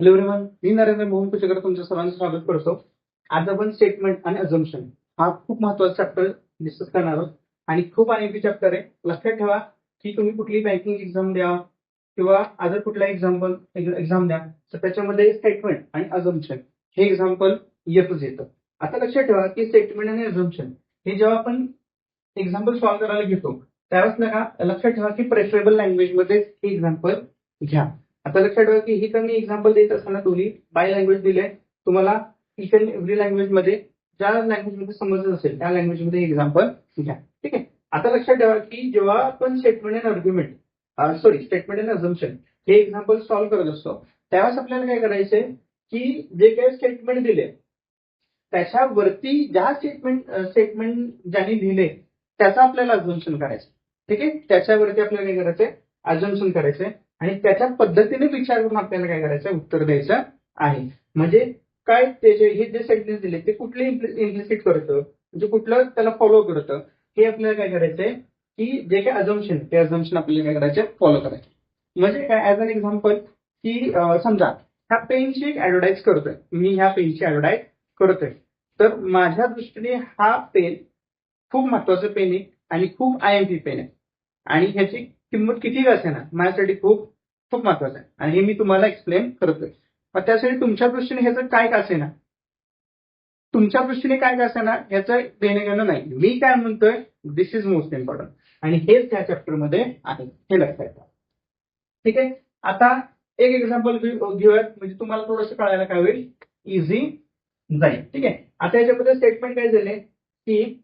Hello everyone मी नरेंद्र मोहन कुचेकर तुमच्या सर्वांचं स्वागत करतो. आज आपण स्टेटमेंट आणि अझम्पशन हा खूप महत्त्वाचा चॅप्टर डिस्कस करणार आहोत. आणि खूप आयपी चॅप्टर आहे. लक्षात ठेवा की तुम्ही कुठली बँकिंग एक्झाम द्या किंवा अदर कुठला एक्झाम्पल एक्झाम द्या. तर त्याच्यामध्ये स्टेटमेंट आणि अझम्पशन हे एक्झाम्पल येतच येतं. आता लक्षात ठेवा की स्टेटमेंट आणि अझम्पशन हे जेव्हा आपण एक्झाम्पल सॉल्व्ह करायला घेतो त्यावेळेस नका लक्षात ठेवा की प्रेफरेबल लँग्वेजमध्ये हे एक्झाम्पल घ्या. आता लक्षात ठेवा की ही कमी एक्झाम्पल देत असताना दोन्ही बाय लँग्वेज दिले. तुम्हाला इच अँड एव्हरी लँग्वेजमध्ये ज्या लँग्वेजमध्ये समजत असेल त्या लँग्वेजमध्ये एक्झाम्पल घ्या. ठीक आहे? आता लक्षात ठेवा की जेव्हा आपण statement and argument sorry statement and assumption हे एक्झाम्पल सॉल्व्ह करत असतो त्यावेळेस आपल्याला काय करायचंय की जे काही स्टेटमेंट दिले त्याच्यावरती ज्या स्टेटमेंट स्टेटमेंट ज्यांनी लिहिले त्याचं आपल्याला अझम्पन करायचं ठीक आहे? त्याच्यावरती आपल्याला काय करायचंय? अझम्पन करायचंय. आणि त्याच्या पद्धतीने विचार करून आपल्याला काय करायचं उत्तर द्यायचं आहे. म्हणजे काय त्याचे हे जे सेंटेन्स दिले ते कुठले इम्प्लिसिट करतं? म्हणजे कुठलं त्याला फॉलो करतं? हे आपल्याला काय करायचंय? की जे काय अझम्पशन ते अझम्पशन आपल्याला काय करायचं फॉलो करायचं म्हणजे काय ऍज अन एक्झाम्पल की समजा ह्या पेनची एक ऍडव्हर्टाईज करतोय. मी ह्या पेनची ऍडव्हर्टाईज करतोय. तर माझ्या दृष्टीने हा पेन खूप महत्वाचं पेन आहे आणि खूप आय एम पी पेन आहे. आणि ह्याची किंमत किती असेल माझ्यासाठी खूप खूप महत्वाचं आहे. आणि हे मी तुम्हाला एक्सप्लेन करतोय. मग त्यासाठी तुमच्या दृष्टीने ह्याचं काय का असेना? तुमच्या दृष्टीने काय का असेना? याचं देणं घेणं नाही. मी काय म्हणतोय दिस इज मोस्ट इम्पॉर्टंट आणि हेच त्या चॅप्टरमध्ये आहे. हे लक्षात ठेवा. ठीक आहे? आता एक एक्झाम्पल घेऊयात. म्हणजे तुम्हाला थोडंसं कळायला काय होईल? इझी जाईल. ठीक आहे? आता याच्यामध्ये स्टेटमेंट काय झाले? की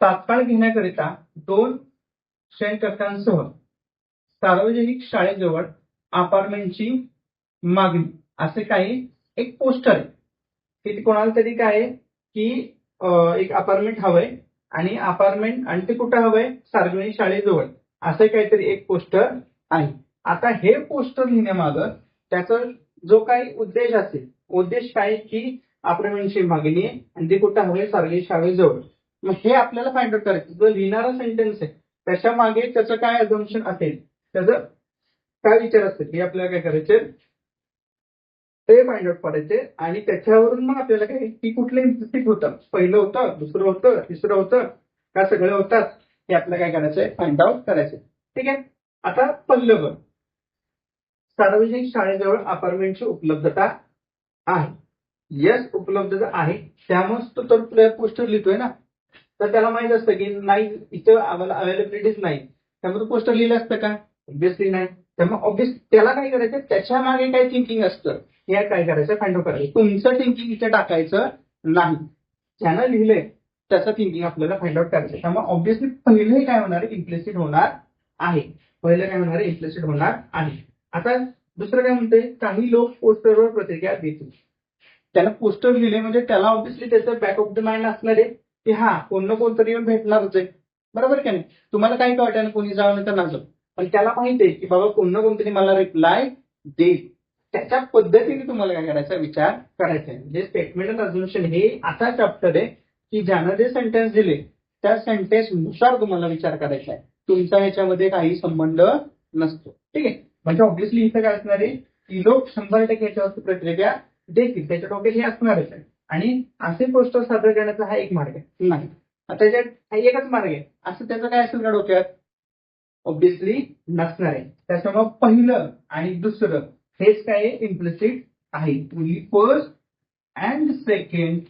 तात्काळ घेण्याकरिता दोन शयनकक्षांसह सार्वजनिक शाळेजवळ अपार्टमेंटची मागणी असे काही एक पोस्टर आहे. की कोणाला तरी काय आहे की अं, एक अपार्टमेंट हवंय आणि अपार्टमेंट आणि ते कुठं हवंय? सार्वजनिक शाळेजवळ असं काहीतरी एक पोस्टर आहे. आता हे पोस्टर लिहिण्यामागं त्याचा जो काही उद्देश असेल उद्देश काय आहे की अपार्टमेंटची मागणी आहे आणि ते कुठं हवंय? सार्वजनिक शाळेजवळ. मग हे आपल्याला फाइंड आउट करायचं. जो लिहिणारा सेंटेन्स आहे त्याच्यामागे त्याचं काय अजम्पन असेल त्याचं काय विचार असेल हे आपल्याला काय करायचे? ते फाइंड आउट करायचे आणि त्याच्यावरून मग आपल्याला काय की कुठलं इम्प्लिसिट होतं पहिलं होतं दुसरं होतं तिसरं होतं का सगळं होतात? हे आपल्याला काय करायचंय? फाइंड आउट करायचं ठीक आहे? आता पल्लव. सार्वजनिक शाळेजवळ अपार्टमेंटची उपलब्धता आहे. यस उपलब्धता आहे. त्यामुळेच तो तर पोस्टर लिहितोय ना. तर त्याला माहीत असतं की नाही इथं आम्हाला अवेलेबिलिटीच नाही त्यामुळे पोस्टर लिहिलं असतं का? ऑब्विसली नाही. त्यामुळे ऑब्विस त्याला काय करायचं? त्याच्यामागे काय थिंकिंग असतं? हे काय करायचं? फाइंड आउट करायचं. तुमचं थिंकिंग इथे टाकायचं नाही. ज्यानं लिहिलंय त्याचं थिंकिंग आपल्याला फाइंड आउट करायचं. त्यामुळे ऑब्विसली पहिलंही काय होणार? आहे इम्प्लिसिट होणार आहे. पहिलं काय होणार? आहे इम्प्लिसिट होणार आहे. आता दुसरं काय म्हणतंय? काही लोक पोस्टरवर प्रतिक्रिया देतील. त्याला पोस्टर लिहिले म्हणजे त्याला ऑब्विसली त्याचं बॅक ऑफ द माइंड असणार आहे. की हा कोण ना कोणतरी येऊन भेटणारच आहे. बरोबर की नाही? तुम्हाला काही वाटेल ना कोणी जावं नाही तर नाजो पण त्याला माहिती आहे की बाबा कोण ना कोणतरी मला रिप्लाय देईल. त्याच्या पद्धतीने तुम्हाला काय करायचा विचार करायचा आहे. म्हणजे स्टेटमेंट ऑफ हे असा चॅप्टर आहे की ज्यानं जे सेंटेन्स दिले त्या सेंटेन्सनुसार तुम्हाला विचार करायचा आहे. तुमचा ह्याच्यामध्ये काही संबंध नसतो. ठीक आहे? म्हणजे ऑब्व्हियसली इथं काय असणार आहे? की लोक शंभर टक्के याच्यावरती प्रतिक्रिया देतील. त्याच्या डोक्यात हे असणारच आहे. आणि असे पोस्टर सादर करण्याचा हा एक मार्ग आहे. नाही. आता त्याच्यात हा एकच मार्ग आहे. असं त्याचं काय असेल का डोक्यात? ऑब्विसली नसणार आहे. त्याच्यामुळे पहिलं आणि दुसरं हेच काय इम्प्लिसिट आहे. Only first and second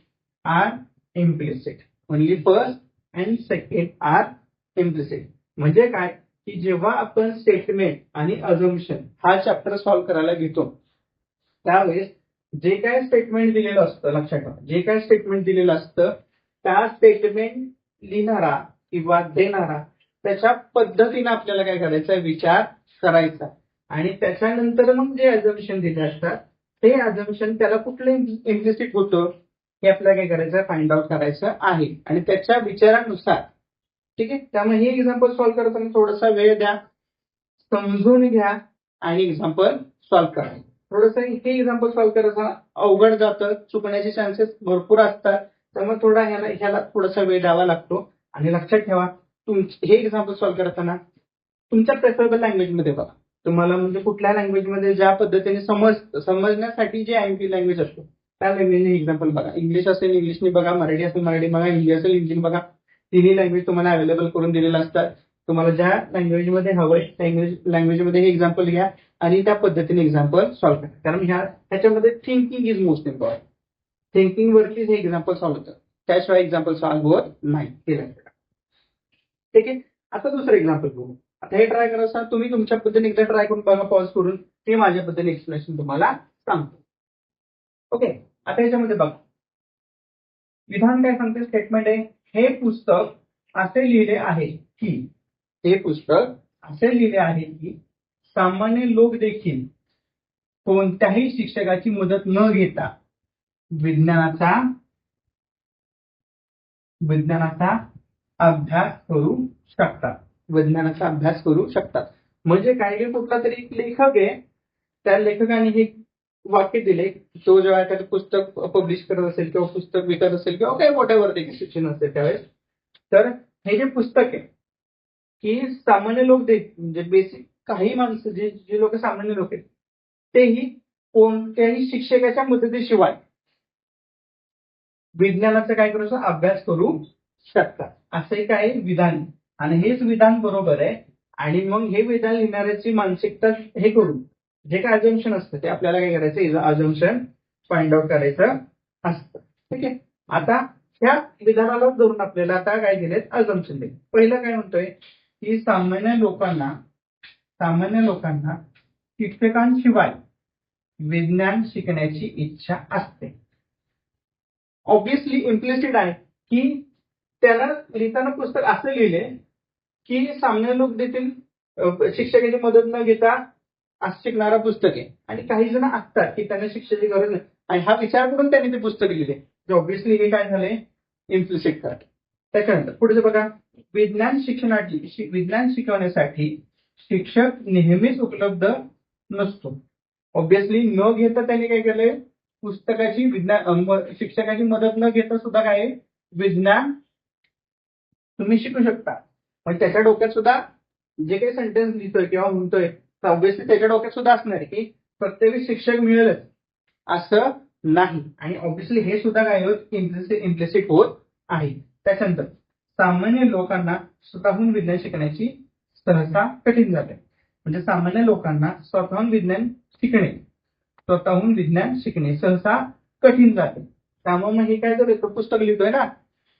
are implicit only first and second are implicit म्हणजे काय? की जेव्हा आपण स्टेटमेंट आणि अझम्पशन हा चॅप्टर सॉल्व्ह करायला घेतो त्यावेळेस जे काय स्टेटमेंट दिलेलं असतं लक्षात ठेवा. जे काय स्टेटमेंट दिलेलं असतं त्या स्टेटमेंट लिहिणारा किंवा देणारा त्याच्या पद्धतीने आपल्याला काय करायचं विचार करायचा आणि त्याच्यानंतर मग जे अझम्पशन दिले असतात ते अझम्पशन त्याला कुठलं इम्प्लिसिट होतं हे आपल्याला काय करायचं फाइंड आउट करायचं आहे. आणि त्याच्या विचारानुसार ठीक आहे? त्यामुळे हे एक्झाम्पल सॉल्व्ह करताना थोडासा वेळ द्या समजून घ्या आणि एक्झाम्पल सॉल्व्ह करा. थोडंसं हे एक्झाम्पल सॉल्व्ह करायचं. अवघड जातं चुकण्याचे चान्सेस भरपूर असतात. त्यामुळे थोडा ह्याला ह्याला थोडासा वेळ द्यावा लागतो. आणि लक्षात ठेवा तुम हे एक्झाम्पल सॉल्व्ह करताना तुमच्या प्रेफरेबल लँग्वेजमध्ये बघा. तुम्हाला म्हणजे कुठल्या लँग्वेजमध्ये ज्या पद्धतीने समज समजण्यासाठी जे आयएमपी लँग्वेज असतो त्या लँग्वेजने एक्झाम्पल बघा. इंग्लिश असेल इंग्लिशने बघा. मराठी असेल मराठी बघा. हिंदी असेल हिंदी बघा. तिन्ही लँग्वेज तुम्हाला अवेलेबल करून दिलेल्या असतात. तुम्हाला ज्या लँग्वेजमध्ये हवंय लँग्वेज लँग्वेजमध्ये हे एक्झाम्पल घ्या आणि त्या पद्धतीने एक्झाम्पल सॉल्व्ह करा. कारण ह्या ह्याच्यामध्ये thinking is most important thinking वरतीच हे एक्झाम्पल सॉल्व्ह होतं. त्याशिवाय एक्झाम्पल सॉल्व्ह होत नाही हे लक्षात ठीक आहे? आता दुसरं एक्झाम्पल बघू. आता हे ट्राय करा तुम्ही तुमच्या पद्धतीने एकदा ट्राय करून बघा पॉज करून. ते माझ्या पद्धतीने एक्सप्लेनेशन तुम्हाला सांगतो. ओके आता याच्यामध्ये बघा. विधान काय सांगते? स्टेटमेंट आहे. हे पुस्तक असे लिहिले आहे की हे पुस्तक असे लिहिले आहे की सामान्य लोक देखील कोणत्याही शिक्षकाची मदत न घेता विज्ञानाचा विज्ञानाचा अभ्यास करू शकतात. विज्ञानाचा अभ्यास करू शकतात. म्हणजे काय कुठला तरी एक लेखक आहे त्या लेखकाने हे वाक्य दिले तो जेव्हा एखादं पुस्तक पब्लिश करत असेल किंवा पुस्तक विकत असेल किंवा काही मोठ्यावर देखील शिक्षण असेल त्यावेळेस तर हे जे पुस्तक आहे की सामान्य लोक दे म्हणजे बेसिक काही माणसं जे जे लोक सामान्य लोक आहेत तेही कोणत्याही शिक्षकाच्या मदतीशिवाय विज्ञानाचा काय करू अभ्यास करू शकतात. असे काय विधान आणि हेच विधान बरोबर आहे. आणि मग हे विधान लिहिणाऱ्याची मानसिकता हे करून जे काय अजम्पन असतं ते आपल्याला काय करायचं? अजम्पन फाइंड आउट करायचं असतं. ठीक आहे? आता ह्या विधानाला धरून आपल्याला आता काय दिलेत अजम्पन दिले पहिलं काय म्हणतोय? की सामान्य लोकांना सामान्य लोकांना शिक्षकांशिवाय विज्ञान शिकण्याची इच्छा असते. ऑब्विसली इम्प्लिसिट आहे की त्याला लिहिताना पुस्तक असं लिहिले की सामान्य लोक देखील शिक्षकाची मदत न घेता असं शिकणारा पुस्तक आहे. आणि काही जण असतात की त्यांना शिक्षणाची गरज नाही. आणि हा विचार करून त्यांनी ते पुस्तक लिहिले. ऑब्विसली हे काय झाले इम्प्लिसिट करते त्याच्यानंतर पुढे बघा. विज्ञान शिक्षणाची विज्ञान शिकवण्यासाठी शिक्षक नेहमीच उपलब्ध नसतो. ऑब्विसली न घेता त्यांनी काय केलंय? पुस्तकाची विज्ञान शिक्षकाची मदत न घेता सुद्धा काय आहे? विज्ञान तुम्ही शिकू शकता. पण त्याच्या डोक्यात सुद्धा जे काही सेंटेन्स लिहितोय किंवा म्हणतोय तर ऑब्विसली त्याच्या डोक्यात सुद्धा असणार की प्रत्येक शिक्षक मिळेलच. असं नाही. आणि ऑब्विसली हे सुद्धा काय होत? इम्प्लिसिट इम्प्लिसिट होत आहे. त्याच्यानंतर सामान्य लोकांना स्वतःहून विज्ञान शिकण्याची सहसा कठीण जाते. म्हणजे सामान्य लोकांना स्वतःहून विज्ञान शिकणे स्वतःहून विज्ञान शिकणे सहसा कठीण जाते. त्यामुळे मग हे काय करतो पुस्तक लिहितोय ना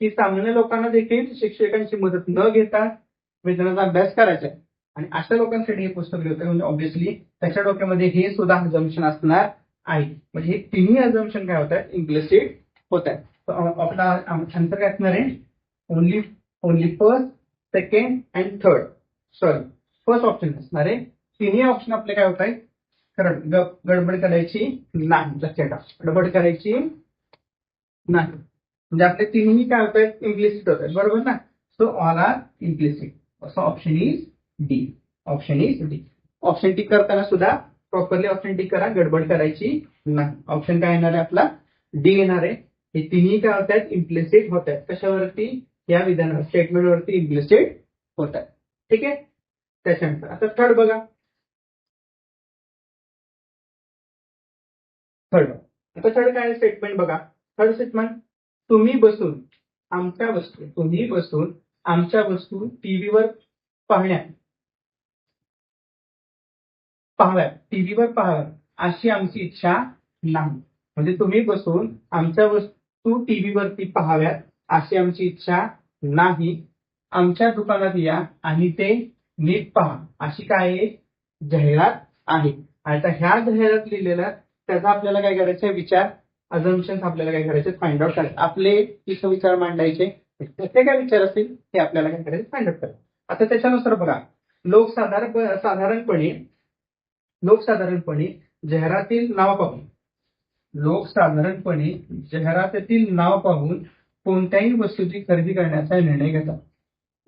की सामान्य लोकांना देखील शिक्षकांची मदत न घेता विज्ञानाचा अभ्यास करायचा आहे. आणि अशा लोकांसाठी हे पुस्तक लिहितोय म्हणजे ऑब्व्हियसली त्याच्या डोक्यामध्ये हे सुद्धा जंक्शन असणार आहे. म्हणजे हे तिन्ही अजम्पशन काय होत आहेत इम्प्लिसिट होत आहेत आपला आन्सर काय असणार आहे only only first second and third sorry first option असणार आहे. तिन्ही ऑप्शन आपले काय होत आहेत? कारण गडबड करायची नाही लक्षात गडबड करायची नाही. म्हणजे आपले तिन्ही काय होत आहेत? इम्प्लिसिट होत आहेत. बरोबर ना? सो ऑल आर इम्प्लिसिट असं option is D option is D option tick करताना सुद्धा प्रॉपरली ऑप्शन टिक करा. गडबड करायची नाही. ऑप्शन काय येणार आहे आपला? डी येणार आहे. हे तिन्ही काय होत आहेत इम्प्लिसिट होत आहेत कशावरती? या विधानावर. स्टेटमेंटवरती इम्प्लिसिट होत आहेत ठीक आहे? त्याच्यानंतर. आता थर्ड बघा. थर्ड आता थर्ड काय स्टेटमेंट बघा. थर्ड स्टेटमेंट तुम्ही बसून आमच्या वस्तू तुम्ही बसून आमच्या वस्तू टीव्हीवर पाहण्यात पाहाव्यात. टीव्हीवर पाहाव्या अशी आमची इच्छा नाही. म्हणजे तुम्ही बसून आमच्या वस्तू टीव्हीवरती पाहाव्यात अशी आमची इच्छा नाही. आमच्या दुकानात या आणि ते नीट पहा. अशी काय जाहिरात आहे. आता ह्या जाहिरात लिहिलेल्या त्याचा आपल्याला काय करायचं विचार? अजम्पन्स आपल्याला काय करायचे फाइंड आउट करायचे. आपले इथं विचार मांडायचे. त्याचे काय विचार असतील? ते आपल्याला काय करायचे फाइंड आउट करायचे. आता त्याच्यानुसार बघा. लोक साधारण साधारणपणे लोक साधारणपणे जाहिरातील नाव पाहून लोक साधारणपणे जाहिरातीतील नाव पाहून कोणत्याही वस्तूची खरेदी करण्याचा निर्णय घेतात.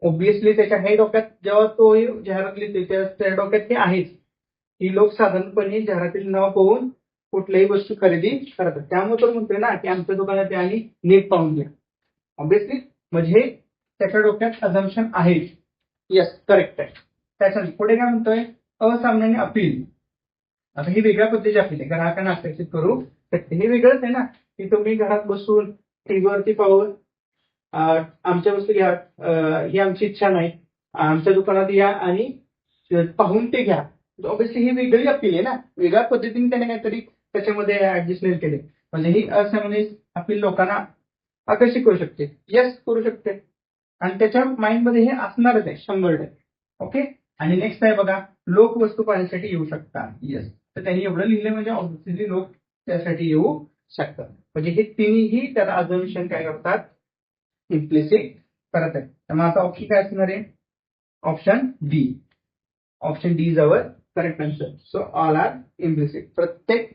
ऑब्विसली त्याच्या हे डोक्यात जेव्हा तो जाहिरात लिहिते त्या डोक्यात ते आहेच. ही लोक साधारणपणे जाहिरातील नाव पाहून कुठल्याही वस्तू खरेदी करतात. त्यामुळे तर म्हणतोय ना की आमच्या दुकानात आणि नीट पाहून घ्या. ऑब्विसली म्हणजे त्याच्या डोक्यात अझम्पन आहे येस करेक्ट आहे. त्याच्यानंतर पुढे काय म्हणतोय? असामान्य अपील. आता ही वेगळ्या पद्धतीची अपील आहे. ग्राहकांना आकर्षित करू? हे वेगळंच आहे ना की तुम्ही घरात बसून टीव्हीवरती पाहून आमच्या वस्तू घ्या ही आमची इच्छा नाही आमच्या दुकानात या आणि पाहून ते घ्या. ऑब्विसली ही वेगळी अपील आहे ना वेगळ्या पद्धतीने त्याने काहीतरी त्याच्यामध्ये ऍडजस्टमेंट केले. म्हणजे ही असामान्य अपील लोकांना आकर्षित करू शकते. येस करू शकते. आणि त्याच्या माइंडमध्ये हे असणारच आहे शंभर टक्के. ओके आणि नेक्स्ट आहे बघा लोक वस्तू पाहण्यासाठी येऊ शकता येस तर त्यांनी एवढं लिहिलं म्हणजे ऑब्विसली लोक त्यासाठी येऊ शकतात. म्हणजे हे तिन्ही त्याला अजम्पशन काय करतात. इम्प्लिसिट करत आहेत त्यामुळे आता ऑप्शन काय असणार आहे? Option D option D is our correct answer so all are implicit प्रत्येक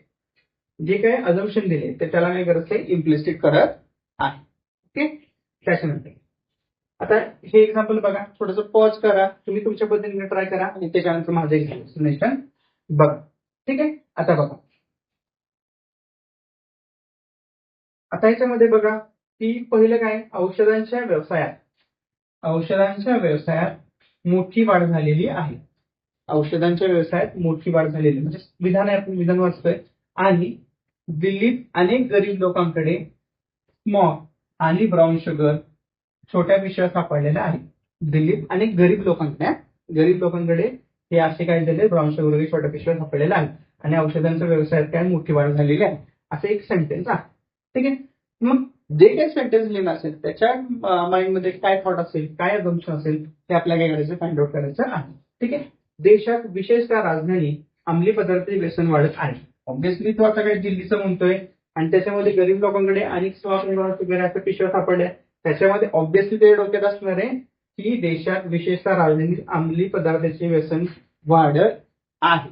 जे काही अजम्पशन दिले ते त्याला काय करत आहे? इम्प्लिसिट करत आहे. ओके त्याच्यानंतर. आता हे एक्झाम्पल बघा. थोडस पॉज करा. तुम्ही तुमच्या पद्धतीने ट्राय करा. आणि त्याच्यानंतर माझं एक्सप्लेनेशन बघा. ठीक आहे? आता बघा. आता याच्यामध्ये बघा की पहिलं काय? औषधांच्या व्यवसायात. औषधांच्या व्यवसायात मोठी वाढ झालेली आहे. औषधांच्या व्यवसायात मोठी वाढ झालेली आहे. म्हणजे विधान आहे आपण विधान वाचतोय. आणि दिल्लीत अनेक गरीब लोकांकडे स्मॉक आणि ब्राऊन शुगर छोट्या पिशव्या सापडलेल्या आहेत. दिल्लीत अनेक गरीब लोकांकडे गरीब लोकांकडे हे असे काय झाले? ब्राऊन शुगर वगैरे छोट्या पिशव्या सापडलेल्या आहेत. आणि औषधांच्या व्यवसायात काय मोठी वाढ झालेली आहे? असं एक सेंटेन्स आहे. ठीक आहे? मग जे काही सेंटेन्स लिहिलं असेल त्याच्या माइंडमध्ये काय थॉट असेल काय अजम्पशन असेल ते आपल्याला काय करायचं फाइंड आउट करायचं आहे. ठीक आहे? देशात विशेषतः राजधानी अंमली पदार्थाचे व्यसन वाढत आहे. ऑब्व्हियसली तो आता काही दिल्लीचं म्हणतोय. आणि त्याच्यामध्ये गरीब लोकांकडे अनेक स्मॉक पिशव्या सापडल्या. त्याच्यामध्ये ऑब्व्हियसली ते डोक्यात असणार आहे की देशात विशेषतः राजधानी अंमली पदार्थाचे व्यसन वाढत आहे.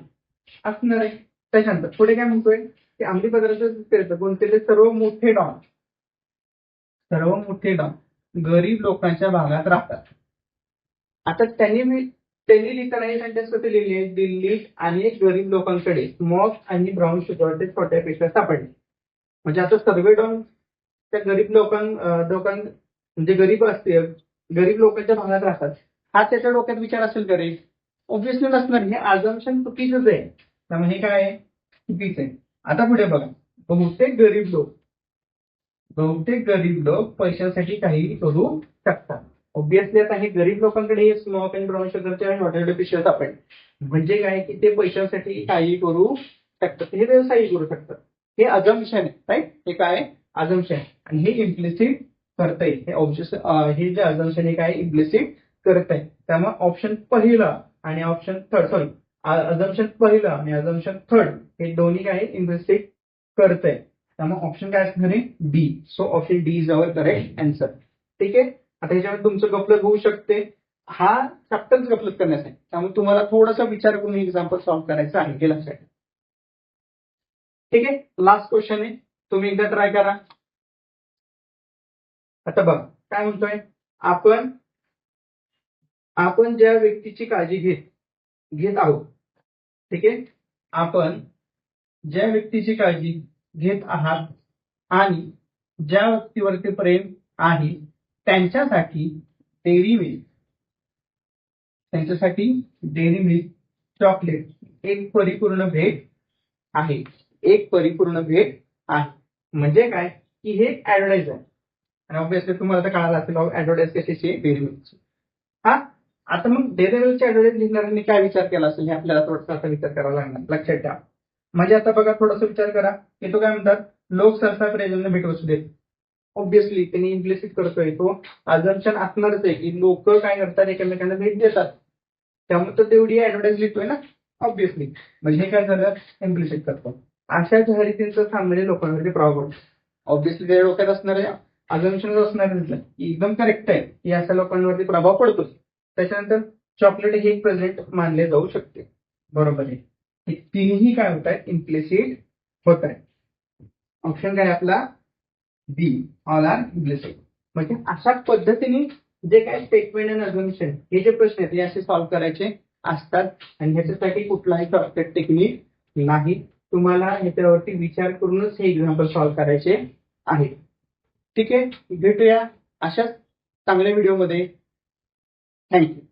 असणार आहे. त्याच्यानंतर पुढे काय म्हणतोय? ते अंमली पदार्थ कोणते सर्व मोठे डॉन. सर्व मोठे डॉन गरीब लोकांच्या भागात राहतात. आता त्यांनी मी त्यांनी लिहिताना हे सेंटेन्स कसे लिहिले दिल्लीत अनेक गरीब लोकांकडे स्मॉक आणि ब्राऊन शुगरचे छोट्या पेशा सापडले. म्हणजे आता सर्वे डॉन त्या गरीब लोकां लोकां म्हणजे गरीब असते गरीब लोकांच्या भागात राहतात. हा त्याच्या डोक्यात विचार असेल का रे ऑब्व्हियसली नसणार हे आजमशन चुकीचंच आहे. त्यामुळे हे काय आहे? चुकीचं आहे. आता पुढे बघा. बहुतेक गरीब लोक बहुतेक गरीब लोक पैशासाठी काहीही करू शकतात. ऑब्विसली आता हे गरीब लोकांकडे हे स्मॉक अँड ब्राऊन शुगरच्या हॉटेल पिशव्या आपण. म्हणजे काय? की ते पैशासाठी काही करू शकतात. हे व्यवसाय करू शकतात. हे अजम्पशन आहे राईट हे काय? अजम्पशन आणि हे इम्प्लिसिट करता येईल हे ऑब्जेक्ट हे जे अजम्पशन हे काय? इम्प्लिसिट करत आहे त्यामुळे ऑप्शन पहिला आणि ऑप्शन थर्ड सॉरी अजमशन पहिलं आणि अजमशन थर्ड हे दोन्ही काय इम्प्लिसिट करत त्यामुळे ऑप्शन काय असणार आहे? D so option D is our correct answer ठीक आहे? आता ह्याच्यामध्ये तुमचं गफलत होऊ शकते. हा चॅप्टरच गफलत करण्यासाठी. त्यामुळे तुम्हाला थोडासा विचार करून एक्झाम्पल सॉल्व्ह करायचं आहे हे लक्षात ठीक आहे? लास्ट क्वेश्चन आहे. तुम्ही एकदा ट्राय करा. आता बघा काय म्हणतोय? आपण आपण ज्या व्यक्तीची काळजी घेत घेत आहोत. ठीक आहे? आपण ज्या व्यक्तीची काळजी घेत आहात आणि ज्या व्यक्तीवरती प्रेम आहे त्यांच्यासाठी डेअरी मिल्क त्यांच्यासाठी डेअरी मिल्क चॉकलेट एक परिपूर्ण भेट आहे. एक परिपूर्ण भेट आहे. म्हणजे काय? की हे ऍडव्हर्टाईज आहे आणि ऑब्विसली तुम्हाला आता कळालं असेल ऍडव्हर्टाईज कशाची डेअरी मिल्कची आता मग डेअरी मिल्कची ऍडव्हर्टाईज लिहिणाऱ्यांनी काय विचार केला असेल हे आपल्याला थोडासा असा विचार करावा लागणार. लक्षात ठेवा. म्हणजे आता बघा थोडासा विचार करा. की तो काय म्हणतात? लोक सहसा प्रेमाने भेट वस्तू देत. ऑब्विसली त्यांनी इम्प्लिसिट करतोय तो. अजम्पशन असणारच आहे की लोक काय करतात? एकमेकांना भेट देतात. त्यामुळे तो तेवढी ऍडव्हर्टाईज लिहितोय ना? ऑब्विसली म्हणजे हे काय झालं? इम्प्लिसिट करतो अशा जाहिरातींचा सामान्य लोकांवरती प्रभाव पडतो. ऑब्व्हियसली त्या डोक्यात असणार आहे अजम्पशन असणार की एकदम करेक्ट आहे. की अशा लोकांवरती प्रभाव पडतोच. त्याच्यानंतर चॉकलेट हे एक प्रेझेंट मानले जाऊ शकते. बरोबर आहे. हे तिन्ही काय होत आहेत? इम्प्लिसिट होत आहे ऑप्शन काय आपला? बी ऑल आर इम्प्लिसिट म्हणजे अशा पद्धतीने जे काय स्टेटमेंट अँड अजम्पशन हे जे प्रश्न आहेत हे असे सॉल्व्ह करायचे असतात. आणि ह्याच्यासाठी कुठलाही शॉर्टकट टेक्निक नाही. तुम्हाला ह्याच्यावरती विचार करूनच हे एक्झाम्पल सॉल्व्ह करायचे आहे ठीक आहे? भेटूया अशाच चांगल्या व्हिडिओमध्ये Thank you.